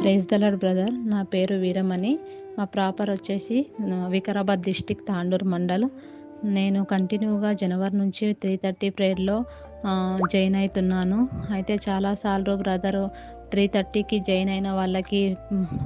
Praise the brother. నా పేరు వీరమణి. మా ప్రాపర్ వచ్చేసి వికారాబాద్ డిస్టిక్ తాండూరు మండల్. నేను కంటిన్యూగా జనవరి నుంచి త్రీ థర్టీ ప్రేయర్లో జాయిన్ అవుతున్నాను. అయితే చాలాసార్లు బ్రదరు త్రీ థర్టీకి జాయిన్ అయిన వాళ్ళకి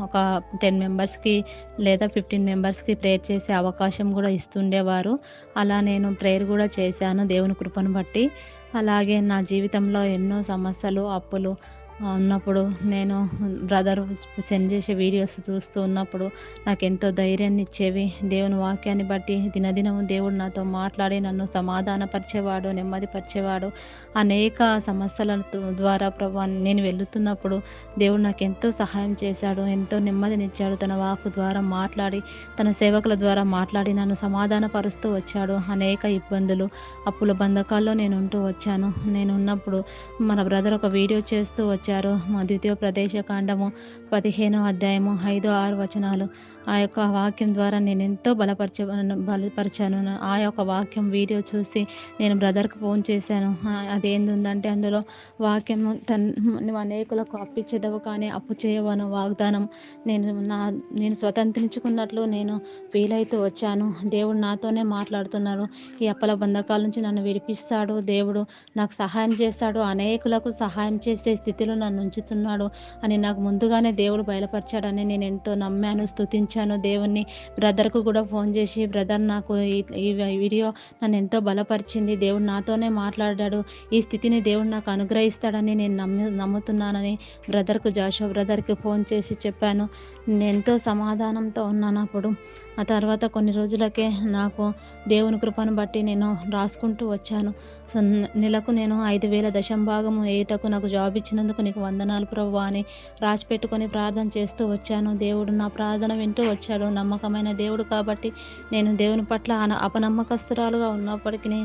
ఒక టెన్ మెంబర్స్కి లేదా ఫిఫ్టీన్ మెంబర్స్కి ప్రేయర్ చేసే అవకాశం కూడా ఇస్తుండేవారు. అలా నేను ప్రేయర్ కూడా చేశాను దేవుని కృపను బట్టి. అలాగే నా జీవితంలో ఎన్నో సమస్యలు అప్పులు ఉన్నప్పుడు నేను బ్రదర్ సెండ్ చేసే వీడియోస్ చూస్తూ ఉన్నప్పుడు నాకు ఎంతో ధైర్యాన్ని ఇచ్చేవి. దేవుని వాక్యాన్ని బట్టి దినదినము దేవుడు నాతో మాట్లాడి నన్ను సమాధానపరిచేవాడు నెమ్మదిపరిచేవాడు అనేక సమస్యల ద్వారా ప్రభు నేను వెళుతున్నప్పుడు దేవుడు నాకు ఎంతో సహాయం చేశాడు ఎంతో నెమ్మదినిచ్చాడు. తన వాకు ద్వారా మాట్లాడి తన సేవకుల ద్వారా మాట్లాడి నన్ను సమాధానపరుస్తూ వచ్చాడు. అనేక ఇబ్బందులు అప్పుల బంధకాల్లో నేను ఉంటూ వచ్చాను. నేను ఉన్నప్పుడు మన బ్రదర్ ఒక వీడియో చేస్తూ వచ్చారు మా ద్వితీయ ప్రదేశ కాండము పదిహేనో అధ్యాయము ఐదు ఆరు వచనాలు. ఆ యొక్క వాక్యం ద్వారా నేను ఎంతో బలపరచ బలపరిచాను. ఆ యొక్క వాక్యం వీడియో చూసి నేను బ్రదర్కి ఫోన్ చేశాను. ఆ, అదేంది ఉందంటే అందులో వాక్యం తన్ నువ్వు అనేకులకు అప్పిచ్చేదవు కానీ అప్పు చేయవను వాగ్దానం నేను నా నేను స్వతంత్రించుకున్నట్లు నేను ఫీలైతే వచ్చాను. దేవుడు నాతోనే మాట్లాడుతున్నాడు. ఈ అప్పల బంధకాల నుంచి నన్ను విడిపిస్తాడు. దేవుడు నాకు సహాయం చేస్తాడు. అనేకులకు సహాయం చేసే స్థితిలో నన్ను ఉంచుతున్నాడు అని నాకు ముందుగానే దేవుడు బయలుపరిచాడని నేను ఎంతో నమ్మాను స్థుతించాను దేవుణ్ణి బ్రదర్కు కూడా ఫోన్ చేసి బ్రదర్ నాకు ఈ- ఈ వీడియో నన్ను ఎంతో బలపరిచింది. దేవుడు నాతోనే మాట్లాడాడు. ఈ స్థితిని దేవుడు నాకు అనుగ్రహిస్తాడని నేను నమ్ము నమ్ముతున్నానని బ్రదర్కు జాషో బ్రదర్కి ఫోన్ చేసి చెప్పాను. నేను ఎంతో సమాధానంతో ఉన్నాను అప్పుడు. ఆ తర్వాత కొన్ని రోజులకే నాకు దేవుని కృపను బట్టి నేను రాసుకుంటూ వచ్చాను. సో నెలకు నేను ఐదు వేల దశంభాగం ఏటకు నాకు జాబ్ ఇచ్చినందుకు నీకు వందనాలు ప్రభు అని రాసి పెట్టుకొని ప్రార్థన చేస్తూ వచ్చాను. దేవుడు నా ప్రార్థన వింటూ వచ్చాడు. నమ్మకమైన దేవుడు కాబట్టి నేను దేవుని పట్ల అన- అపనమ్మకస్తురాలుగా ఉన్నప్పటికీ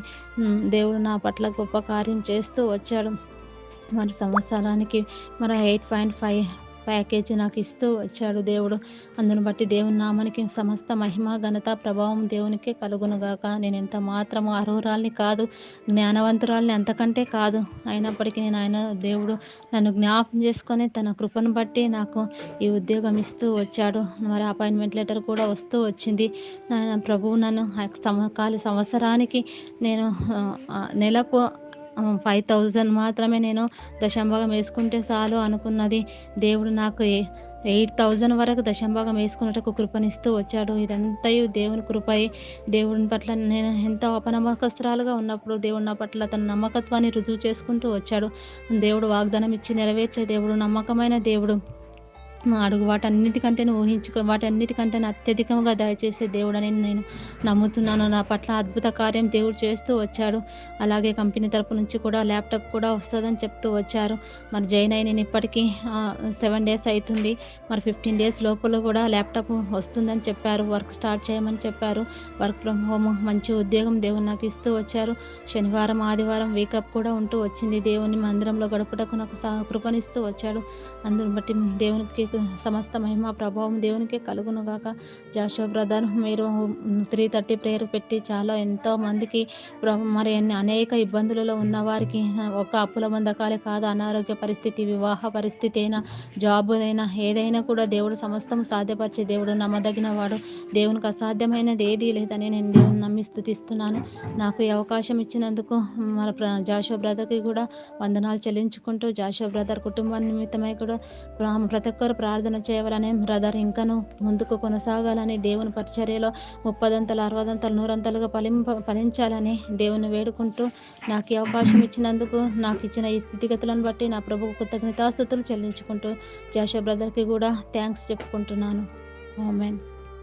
దేవుడు నా పట్ల గొప్ప కార్యం చేస్తూ వచ్చాడు. మరి సంవత్సరానికి మరి ఎయిట్ పాయింట్ ఫైవ్ ప్యాకేజీ నాకు ఇస్తూ వచ్చాడు దేవుడు. అందును బట్టి దేవుని నామానికి సమస్త మహిమ ఘనత ప్రభావం దేవునికే కలుగునుగాక. నేను ఎంత మాత్రము అర్హురాల్ని కాదు జ్ఞానవంతురాల్ని అంతకంటే కాదు. అయినప్పటికీ నేను ఆయన దేవుడు. నన్ను జ్ఞాపం చేసుకొని తన కృపను బట్టి నాకు ఈ ఉద్యోగం ఇస్తూ వచ్చాడు. మరి అపాయింట్మెంట్ లెటర్ కూడా వస్తూ వచ్చింది. ఆయన ప్రభువు నన్ను ఆ సమకాలి సంవత్సరానికి నేను నెలకు ఫైవ్ థౌజండ్ మాత్రమే నేను దశంభాగం వేసుకుంటే చాలు అనుకున్నది. దేవుడు నాకు ఎయిట్ థౌజండ్ వరకు దశంభాగం వేసుకున్నట్టుకు కృపనిస్తూ వచ్చాడు. ఇదంతయు దేవుని కృపై దేవుని పట్ల నేను ఎంత అపనమ్మకస్త్రాలుగా ఉన్నప్పుడు దేవుడు నా పట్ల తన నమ్మకత్వాన్ని రుజువు చేసుకుంటూ వచ్చాడు. దేవుడు వాగ్దానం ఇచ్చి నెరవేర్చే దేవుడు నమ్మకమైన దేవుడు. అడుగు వాటన్నిటికంటే ఊహించుకో వాటన్నిటికంటే అత్యధికంగా దయచేసే దేవుడని నేను నమ్ముతున్నాను. నా పట్ల అద్భుత కార్యం దేవుడు చేస్తూ వచ్చాడు. అలాగే కంపెనీ తరపు నుంచి కూడా ల్యాప్టాప్ కూడా వస్తుందని చెప్తూ వచ్చారు. మరి జైన్ అయి నేను ఇప్పటికీ సెవెన్ డేస్ అవుతుంది మరి ఫిఫ్టీన్ డేస్ లోపల కూడా ల్యాప్టాప్ వస్తుందని చెప్పారు. వర్క్ స్టార్ట్ చేయమని చెప్పారు. వర్క్ ఫ్రమ్ హోమ్ మంచి ఉద్యోగం దేవుడు నాకు ఇస్తూ వచ్చారు. శనివారం ఆదివారం వీకప్ కూడా ఉంటూ వచ్చింది. దేవుని మందిరంలో గడుపుటకు నాకు సా కృపనిస్తూ వచ్చాడు. అందుని బట్టి దేవునికి సమస్త మహిమ ప్రభావం దేవునికే కలుగునుగాక జాషో బ్రదర్ మీరు త్రీ థర్టీ ప్రేయర్ పెట్టి చాలా ఎంతో మందికి మరి అనేక ఇబ్బందులలో ఉన్న వారికి ఒక అప్పుల బంధకాలే కాదు అనారోగ్య పరిస్థితి వివాహ పరిస్థితి అయినా జాబ్ అయినా ఏదైనా కూడా దేవుడు సమస్తం సాధ్యపరిచే దేవుడు నమ్మదగిన వాడు. దేవునికి అసాధ్యమైనది ఏదీ లేదని నేను దేవుని నమ్మి స్థుతిస్తున్నాను. నాకు ఈ అవకాశం ఇచ్చినందుకు మన ప్ర- జాషో బ్రదర్కి కూడా వందనాలు చెల్లించుకుంటూ జాషో బ్రదర్ కుటుంబ నిమిత్తమై కూడా ప్రతి ఒక్కరు ప్రార్థన చేయవాలని బ్రదర్ ఇంకను ముందుకు కొనసాగాలని దేవుని పరిచర్యలో ముప్పదంతలు అరవదంతలు నూరంతలుగా ఫలింప ఫలించాలని దేవుని వేడుకుంటూ నాకు అవకాశం ఇచ్చినందుకు నాకు ఇచ్చిన ఈ స్థితిగతులను బట్టి నా ప్రభు కృతజ్ఞతాస్థుతులు చెల్లించుకుంటూ జాషో బ్రదర్కి కూడా థ్యాంక్స్ చెప్పుకుంటున్నాను. ఆమెన్.